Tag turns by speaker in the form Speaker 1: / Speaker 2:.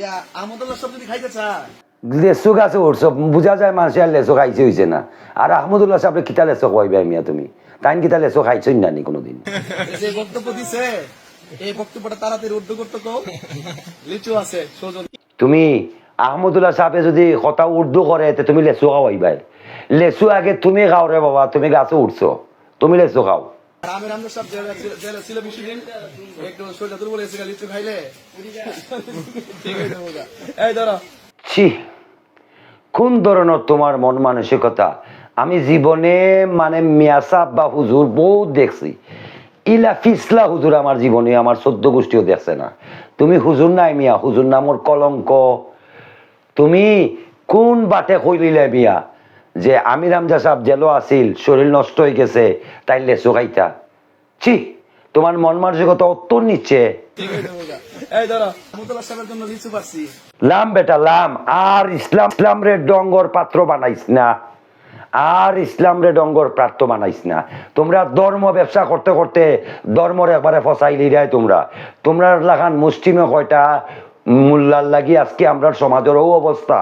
Speaker 1: ইয়া আহমদুল্লাহ সব যদি খাইতে চায়।
Speaker 2: লেচু গাছে বুঝা যায় মানুষে আর লেচু খাইছে হয়েছে না। আর আহমদুল্লাহ সাহেব কিতা কইবে মিয়া তুমি? তাইন কিতা লেচু খাইছই না নি কোনোদিন?
Speaker 1: যে বক্তব্য দিছে এই বক্তব্যটা তাড়াতাড়ি উর্দু করতে কো লিচু আছে সজন
Speaker 2: তুমি আহমদুল্লাহ সাহেবে যদি কথা উর্দু করে তুমি লেচু খাওয়াইবাই। লেচু আগে তুমি খাও রে বাবা তুমি গাছে উঠছো। তুমি লেচু খাও।
Speaker 1: আমির আহমদ সাহেব জেলে ছিল- বেশিদিন। একটু সোজা দুর্বল হয়েছে লিচু খাইলে। এই ধরো।
Speaker 2: ছি, কোন ধরনের তোমার মন মানসিকতা? আমি জীবনে মানে মিয়াসাব বা হুজুর বহুত দেখছি। ইলা ফিসলা হুজুর আমার জীবনে, আমার চোদ্দ গোষ্ঠীও দেখছে না। তুমি হুজুর নাই মিয়া, হুজুর নামর কলঙ্ক। তুমি কোন বাটে কইলিলে মিয়া? যে আমির হামজা সাহেব জেলো আছিল শরীর নষ্ট হয়ে গেছে তাই লেচু খাইতা ছি তোমার মন মানসিকতা অত্তর নিচ্ছে লাম বেটা লাম। আর ইসলাম ইসলাম রে ডঙ্গর পাত্র বানাইস না। আর ইসলাম রে ডঙ্গর পাত্র বানাইস না। তোমরা ধর্ম ব্যবসা করতে করতে ধর্মর একবারে ফসাইলি রায় তোমরা। তোমরা লাগান মুসলিমে কয়টা মোল্লার লাগি আজকে আমরা সমাজের ও অবস্থা।